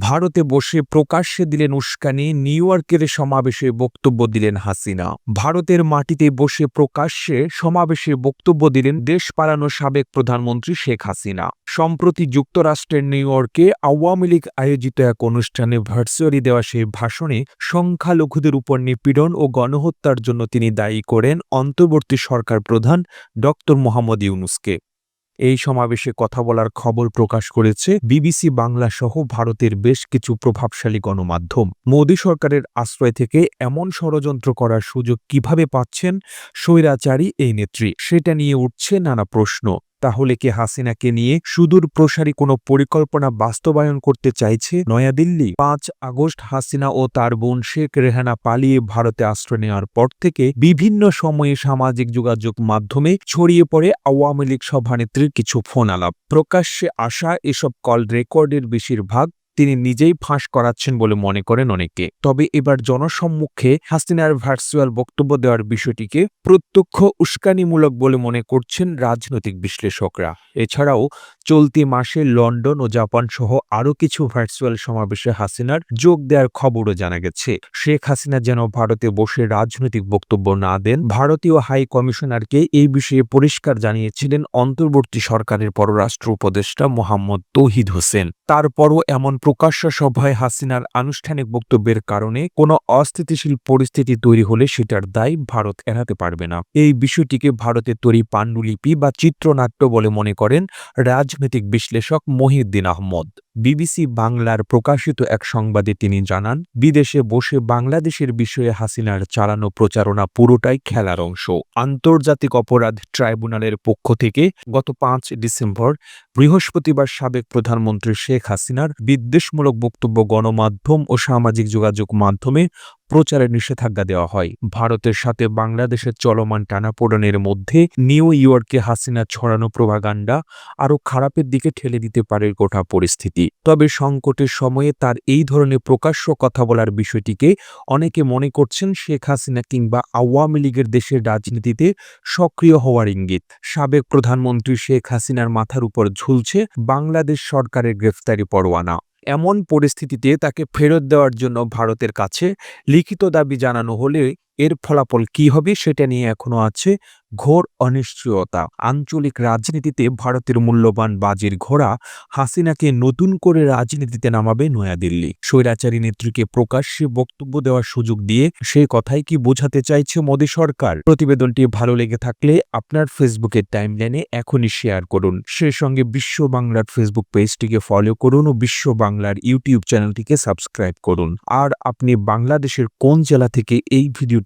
ভারতে বসে প্রকাশ্যে দিলেন উস্কানি, নিউ ইয়র্কের সমাবেশে বক্তব্য দিলেন হাসিনা। ভারতের মাটিতে বসে প্রকাশ্যে সমাবেশে বক্তব্য দিলেন দেশ পালানো সাবেক প্রধানমন্ত্রী শেখ হাসিনা। সম্প্রতি যুক্তরাষ্ট্রের নিউ ইয়র্কে আওয়ামী লীগ আয়োজিত এক অনুষ্ঠানে ভার্চুয়ালি দেওয়া সেই ভাষণে সংখ্যালঘুদের উপর নিপীড়ন ও গণহত্যার জন্য তিনি দায়ী করেন অন্তর্বর্তী সরকার প্রধান ড মোহাম্মদ ইউনুসকে। এই সমাবেশে কথা বলার খবর প্রকাশ করেছে বিবিসি বাংলা সহ ভারতের বেশ কিছু প্রভাবশালী গণমাধ্যম। মোদী সরকারের আশ্রয় থেকে এমন ষড়যন্ত্র করার সুযোগ কীভাবে পাচ্ছেন? স্বৈরাচারী এই নেত্রী, সেটা নিয়ে উঠছে নানা প্রশ্ন। তাহলে কি হাসিনাকে নিয়ে সুদূর প্রসারী কোনো পরিকল্পনা বাস্তবায়ন করতে চাইছে? নয়াদিল্লি, পাঁচ আগস্ট হাসিনা ও তার বোন শেখ রেহানা পালিয়ে ভারতে আশ্রয় নেওয়ার পর থেকে বিভিন্ন সময়ে সামাজিক যোগাযোগ মাধ্যমে ছড়িয়ে পড়ে আওয়ামী লীগ সভানেত্রীর কিছু ফোন আলাপ প্রকাশ্যে আসা এসব কল রেকর্ডের বেশিরভাগ তিনি নিজেই ফাঁস করাচ্ছেন বলে মনে করেন অনেকে। তবে এবার জনসম্মুখে হাসিনার ভার্চুয়াল বক্তব্য দেওয়ার বিষয়টিকে প্রত্যক্ষ উস্কানিমূলক বলে মনে করছেন রাজনৈতিক বিশ্লেষকরা। এছাড়াও চলতি মাসে লন্ডন ও জাপান সহ আরও কিছু ভার্চুয়াল সমাবেশে হাসিনার যোগ দেওয়ার খবরও জানা গেছে। শেখ হাসিনা যেন ভারতে বসে রাজনৈতিক বক্তব্য না দেন, ভারতীয় হাই কমিশনারকে এই বিষয়ে পরিষ্কার জানিয়েছিলেন অন্তর্বর্তী সরকারের পররাষ্ট্র উপদেষ্টা মোহাম্মদ তৌহিদ হোসেন। তারপরও এমন প্রকাশ্য সভায় হাসিনার আনুষ্ঠানিক বক্তব্যের কারণে কোনো অস্থিতিশীল পরিস্থিতি তৈরি হলে সেটার দায় ভারত এড়াতে পারবে না। এই বিষয়টিকে ভারতের তৈরি পাণ্ডুলিপি বা চিত্রনাট্য বলে মনে করেন রাজনৈতিক বিশ্লেষক মহিউদ্দিন আহমদ। বিবিসি বাংলার প্রকাশিত এক সংবাদে তিনি জানান, বিদেশে বসে বাংলাদেশের বিষয়ে হাসিনার চালানো প্রচারণা পুরোটাই খেলার অংশ। আন্তর্জাতিক অপরাধ ট্রাইব্যুনালের পক্ষ থেকে গত পাঁচ ডিসেম্বর বৃহস্পতিবার সাবেক প্রধানমন্ত্রী শেখ হাসিনার বিদ্বেষমূলক বক্তব্য গণমাধ্যম ও সামাজিক যোগাযোগ মাধ্যমে প্রচারে নিষেধাজ্ঞা দেওয়া হয়। ভারতের সাথে বাংলাদেশের চলমান টানাপোড়েনের মধ্যে নিউ ইয়র্কে হাসিনা ছড়ানো প্রভাগান্ডা আরও খারাপের দিকে ঠেলে দিতে পারে গোটা পরিস্থিতি। তবে সংকটের সময়ে তার এই ধরনের প্রকাশ্য কথা বলার বিষয়টিকে অনেকে মনে করছেন শেখ হাসিনা কিংবা আওয়ামী লীগের দেশের রাজনীতিতে সক্রিয় হওয়ার ইঙ্গিত। সাবেক প্রধানমন্ত্রী শেখ হাসিনার মাথার উপর ঝুলছে বাংলাদেশ সরকারের গ্রেফতারি পরোয়ানা। এমন পরিস্থিতিতে তাকে ফেরত দেওয়ার জন্য ভারতের কাছে লিখিত দাবি জানানো হলে এর ফলাফল কি হবে সেটা নিয়ে এখনও আছে ঘোর অনিশ্চয়তা। আঞ্চলিক রাজনীতিতে ভারতের মূল্যবান বাজির ঘোড়া হাসিনাকে নতুন করে রাজনীতিতে নামাবে নয়াদিল্লি। স্বৈরাচারী নেত্রীকে প্রকাশ্যে বক্তব্য দেওয়ার সুযোগ দিয়ে সে কথাই কি বোঝাতে চাইছে মোদী সরকার? প্রতিবেদনটি ভালো লেগে থাকলে আপনার ফেসবুকের টাইমলাইনে এখনই শেয়ার করুন। সে সঙ্গে বিশ্ব বাংলার ফেসবুক পেজটিকে ফলো করুন ও বিশ্ব বাংলার ইউটিউব চ্যানেলটিকে সাবস্ক্রাইব করুন। আর আপনি বাংলাদেশের কোন জেলা থেকে এই